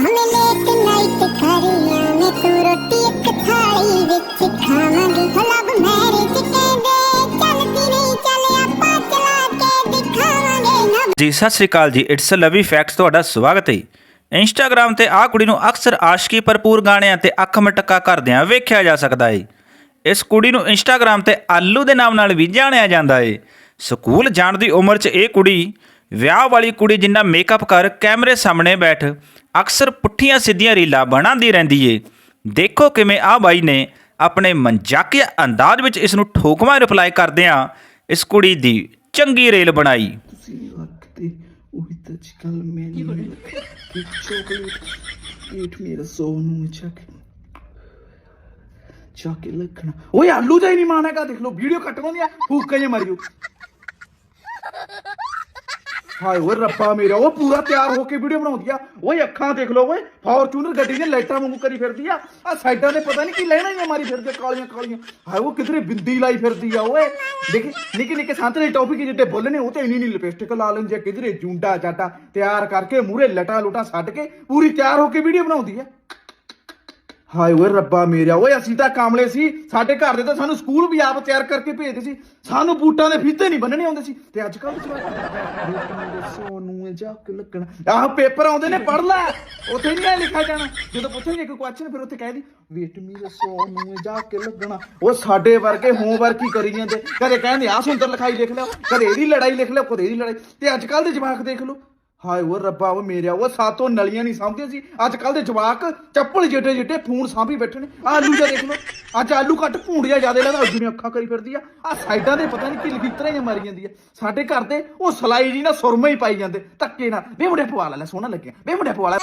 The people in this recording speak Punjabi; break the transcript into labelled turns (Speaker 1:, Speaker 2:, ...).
Speaker 1: ਭਾਵੇਂ ਲੇਟ ਨਾਈਟ ਕਰੀਆਂ ਮੈਂ ਤੂੰ ਰੋਟੀ ਇੱਕ ਥਾਲੀ ਵਿੱਚ ਖਾਵਾਂਗੇ। ਹੋ ਮੈਰਿਜ ਕਹਿੰਦੇ, ਚੱਲਦੀ ਨਹੀਂ, ਚੱਲ ਆਪਾਂ ਚਲਾ ਕੇ ਦਿਖਾਵਾਂਗੇ। ਨਾ
Speaker 2: ਜੀ, ਸਤਿ ਸ੍ਰੀ ਅਕਾਲ ਜੀ। ਇਟਸ ਲਵੀ ਫੈਕਟਸ ਤੁਹਾਡਾ ਸਵਾਗਤ ਹੈ। ਇੰਸਟਾਗ੍ਰam ਤੇ ਆਹ ਕੁੜੀ ਨੂੰ ਅਕਸਰ ਆਸ਼ਕੀ ਭਰਪੂਰ ਗਾਣਿਆਂ ਤੇ ਅੱਖ ਮਟਕਾ ਕਰਦਿਆਂ ਵੇਖਿਆ ਜਾ ਸਕਦਾ ਹੈ। ਇਸ ਕੁੜੀ ਨੂੰ ਇੰਸਟਾਗ੍ਰam ਤੇ ਆਲੂ ਦੇ ਨਾਮ ਨਾਲ ਵੀ ਜਾਣਿਆ ਜਾਂਦਾ ਹੈ। ਸਕੂਲ ਜਾਣ ਦੀ ਉਮਰ 'ਚ ਇਹ ਕੁੜੀ ਵਿਆਹ ਵਾਲੀ ਕੁੜੀ ਜਿੰਨਾ ਮੇਕਅਪ ਕਰ ਕੈਮਰੇ ਸਾਹਮਣੇ ਬੈਠ ਅਕਸਰ ਪੁੱਠੀਆਂ ਸਿੱਧੀਆਂ ਰੀਲਾਂ ਬਣਾਉਂਦੀ ਰਹਿੰਦੀ ਏ। ਦੇਖੋ ਕਿਵੇਂ ਆਹ ਬਾਈ ਨੇ ਆਪਣੇ ਮਨਜਾਕਿਆ ਅੰਦਾਜ਼ ਵਿੱਚ ਇਸ ਨੂੰ ਠੋਕਵਾਂ ਰਿਪਲਾਈ ਕਰਦਿਆਂ ਇਸ ਕੁੜੀ ਦੀ ਚੰਗੀ ਰੇਲ ਬਣਾਈ।
Speaker 3: ਤੁਸੀਂ ਵਕਤੇ ਉਹੀ ਤਾਂ ਚਕਲ ਮੈਨੂੰ ਇੱਕ ਚੋਕਲੇਟ ਈਟ ਮੇਰਾ ਸੋਨ ਨੂੰ ਚੱਕ ਚੱਕ ਕੇ ਲੱਖਣਾ। ਓਏ ਆਲੂ ਦਾ ਹੀ ਨਹੀਂ ਮਾਨੇਗਾ ਦੇਖ ਲਓ ਵੀਡੀਓ ਕੱਟ ਕੋਂਦੀ ਆ। ਫੂਕ ਕੇ ਮਾਰਿਓ ਹਾਏ ਓਏ ਰੱਬਾ ਮੇਰਾ ਉਹ ਪੂਰਾ ਤਿਆਰ ਹੋ ਕੇ ਵੀਡੀਓ ਬਣਾਉਂਦੀ ਆ। ਓਏ ਅੱਖਾਂ ਦੇਖ ਲਓ ਓਏ ਫੋਰਚੂਨਰ ਗੱਡੀ ਦੀਆਂ ਲਾਈਟਾਂ ਵਾਂਗੂ ਕਰੀ ਫਿਰਦੀ ਆ। ਆ ਸਾਈਡਾਂ ਤੇ ਪਤਾ ਨਹੀਂ ਕੀ ਲੈਣਾ ਹੀ ਮਾਰੀ ਫਿਰਦੀ ਆ, ਕਾਲੀਆਂ ਕਾਲੀਆਂ। ਹਾਏ ਉਹ ਕਿਧਰੇ ਬਿੰਦੀ ਲਾਈ ਫਿਰਦੀ ਆ ਓਏ। ਦੇਖੀ ਨਿੱਕੇ ਨਿੱਕੇ ਸੰਤਰੇ ਟੌਪਿਕ ਜਿੱਡੇ ਬੁੱਲ ਨੇ ਉਹ ਤੇ ਇੰਨੀ ਨਹੀਂ ਲਿਪਸਟਿਕ ਲਾ ਲੈਂਦੀ ਆ ਕਿਧਰੇ ਜੁੰਡਾ ਚਾਟਾ ਤਿਆਰ ਕਰਕੇ ਮੂਰੇ ਲਟਾ ਲੁਟਾ ਛੱਡ ਕੇ ਪੂਰੀ ਤਿਆਰ ਹੋ ਕੇ ਵੀਡੀਓ ਬਣਾਉਂਦੀ ਆ। ਹਾਏ ਓਏ ਰੱਬਾ ਮੇਰਾ ਓਏ ਅਸੀਂ ਤਾਂ ਕਾਮਲੇ ਸੀ। ਸਾਡੇ ਘਰ ਦੇ ਤਾਂ ਸਾਨੂੰ ਸਕੂਲ ਵੀ ਆਪ ਤਿਆਰ ਕਰਕੇ ਭੇਜਦੇ ਸੀ। ਸਾਨੂੰ ਬੂਟਾਂ ਦੇ ਫੀਤੇ ਨਹੀਂ ਬੰਨਣੇ ਆਉਂਦੇ ਸੀ। ਤੇ ਅੱਜ ਕੱਲ੍ਹ ਸੋਨੂੰ ਜਾ ਕੇ ਲੱਗਣਾ ਆਹ ਪੇਪਰ ਆਉਂਦੇ ਨੇ ਪੜ ਲੈ। ਉੱਥੇ ਨਹੀਂ ਲਿਖਿਆ ਜਾਣਾ। ਜਦੋਂ ਪੁੱਛਣਗੇ ਕੋਈ ਕੁਐਸਚਨ ਫਿਰ ਉੱਥੇ ਕਹਿ ਦੀ, ਵੇਟ ਸੋਨੂੰ ਜਾ ਕੇ ਲੱਗਣਾ ਉਹ ਸਾਡੇ ਵਰਗੇ ਹੋਮਵਰਕ ਹੀ ਕਰੀ ਜਾਂਦੇ। ਕਦੇ ਕਹਿੰਦੇ, ਆਹ ਸੁੰਦਰ ਲਿਖਾਈ ਲਿਖ ਲਿਓ। ਕਦੇ ਇਹਦੀ ਲੜਾਈ ਲਿਖ ਲਿਓ, ਕਦੇ ਇਹਦੀ ਲੜਾਈ। ਤੇ ਅੱਜ ਕੱਲ੍ਹ ਦੇ ਜਵਾਕ ਦੇਖ ਲਓ ਹਾਏ ਉਹ ਰੱਬਾ ਉਹ ਮੇਰਿਆ ਉਹ ਸਾਤੋਂ ਨਲੀਆਂ ਨਹੀਂ ਸਾਂਭਦੇ ਸੀ। ਅੱਜ ਕੱਲ ਦੇ ਜਵਾਕ ਚੱਪਲ ਜਿੱਡੇ ਜਿੱਡੇ ਫੋਨ ਸਾਂਭੀ ਬੈਠੇ ਨੇ। ਆਲੂ ਦਾ ਦੇਖ ਲਓ। ਅੱਜ ਆਲੂ ਕੱਟ ਭੂੰਡੀਆਂ ਜਿਆਦੇ ਲੱਗਦਾ, ਅੱਜ ਅੱਖਾਂ ਕਰੀ ਫਿਰਦੀ ਆ। ਆ ਸਾਈਡਾਂ ਦੇ ਪਤਾ ਨਹੀਂ ਕੀ ਲਖੀਤਰਾਂ ਜਿਹਾ ਮਾਰੀ ਜਾਂਦੀ ਆ ਸਾਡੇ ਘਰ ਦੇ ਉਹ ਸਲਾਈ ਜੀ ਨਾ ਸੁਰਮਾ ਹੀ ਪਾਈ ਜਾਂਦੇ, ਧੱਕੇ ਨਾਲ। ਵੇ ਮੁੰਡੇ ਪਵਾ ਲੈ ਲੈ ਸੋਹਣਾ ਲੱਗਿਆ। ਵੇ ਮੁੰਡੇ ਪਵਾ ਲੈ।